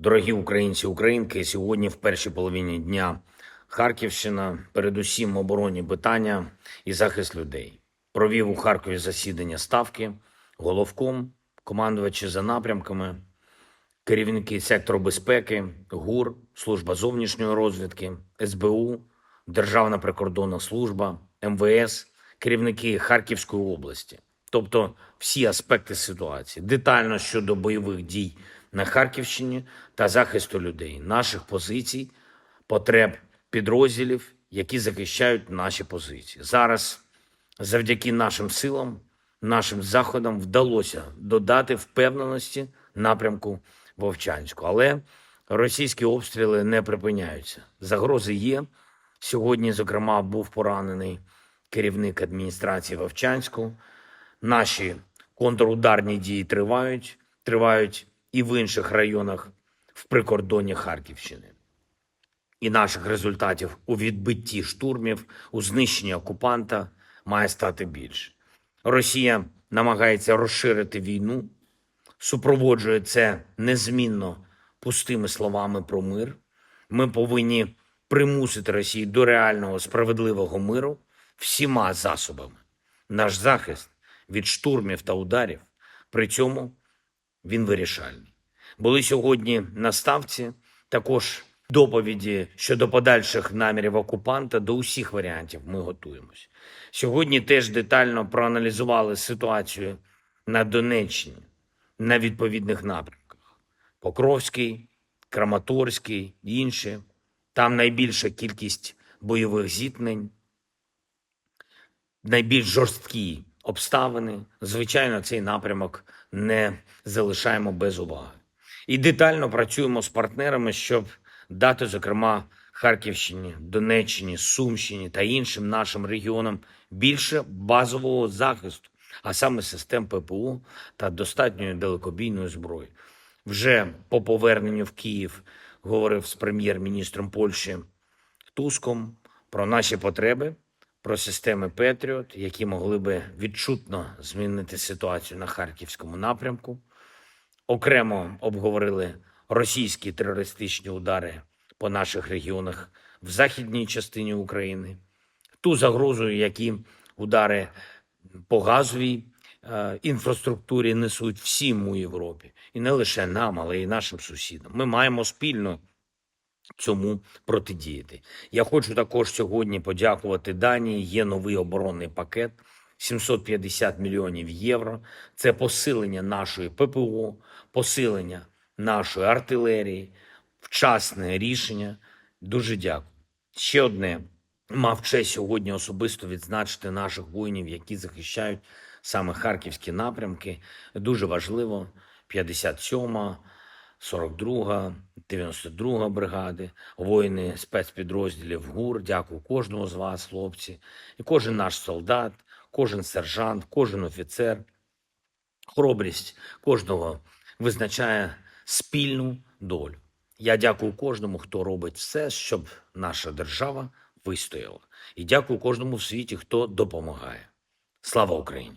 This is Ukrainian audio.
Дорогі українці, українки, сьогодні в першій половині дня Харківщина, передусім оборонні питання і захист людей. Провів у Харкові засідання ставки, головком, командувачі за напрямками, керівники сектору безпеки, ГУР, служба зовнішньої розвідки, СБУ, Державна прикордонна служба, МВС, керівники Харківської області, тобто всі аспекти ситуації, детально щодо бойових дій на Харківщині та захисту людей, наших позицій, потреб підрозділів, які захищають наші позиції. Зараз, завдяки нашим силам, нашим заходам вдалося додати впевненості напрямку Вовчанську. Але російські обстріли не припиняються. Загрози є. Сьогодні, зокрема, був поранений керівник адміністрації Вовчанську. Наші контрударні дії тривають, тривають і в інших районах в прикордонні Харківщини. І наших результатів у відбитті штурмів, у знищенні окупанта має стати більше. Росія намагається розширити війну, супроводжує це незмінно пустими словами про мир. Ми повинні примусити Росію до реального справедливого миру всіма засобами. Наш захист від штурмів та ударів при цьому він вирішальний. Були сьогодні на ставці також доповіді щодо подальших намірів окупанта до усіх варіантів. Ми готуємось. Сьогодні теж детально проаналізували ситуацію на Донеччині на відповідних напрямках: Покровський, Краматорський, інші. Там найбільша кількість бойових зіткнень, найбільш жорсткі обставини. Звичайно, цей напрямок не залишаємо без уваги. І детально працюємо з партнерами, щоб дати, зокрема, Харківщині, Донеччині, Сумщині та іншим нашим регіонам більше базового захисту, а саме систем ППО та достатньої далекобійної зброї. Вже по поверненню в Київ говорив з прем'єр-міністром Польщі Туском про наші потреби, про системи Петріот, які могли би відчутно змінити ситуацію на харківському напрямку. Окремо обговорили російські терористичні удари по наших регіонах в західній частині України, ту загрозу, які удари по газовій е, інфраструктурі несуть всім у Європі, і не лише нам, але й нашим сусідам. Ми маємо спільно цьому протидіяти. Я хочу також сьогодні подякувати Данії. Є новий оборонний пакет. 750 мільйонів євро. Це посилення нашої ППО, посилення нашої артилерії, вчасне рішення. Дуже дякую. Ще одне мав честь сьогодні особисто відзначити наших воїнів, які захищають саме харківські напрямки. Дуже важливо. 57-ма, 42-га, 92-га бригади, воїни спецпідрозділів ГУР. Дякую кожному з вас, хлопці, і кожен наш солдат, кожен сержант, кожен офіцер. Хоробрість кожного визначає спільну долю. Я дякую кожному, хто робить все, щоб наша держава вистояла. І дякую кожному в світі, хто допомагає. Слава Україні!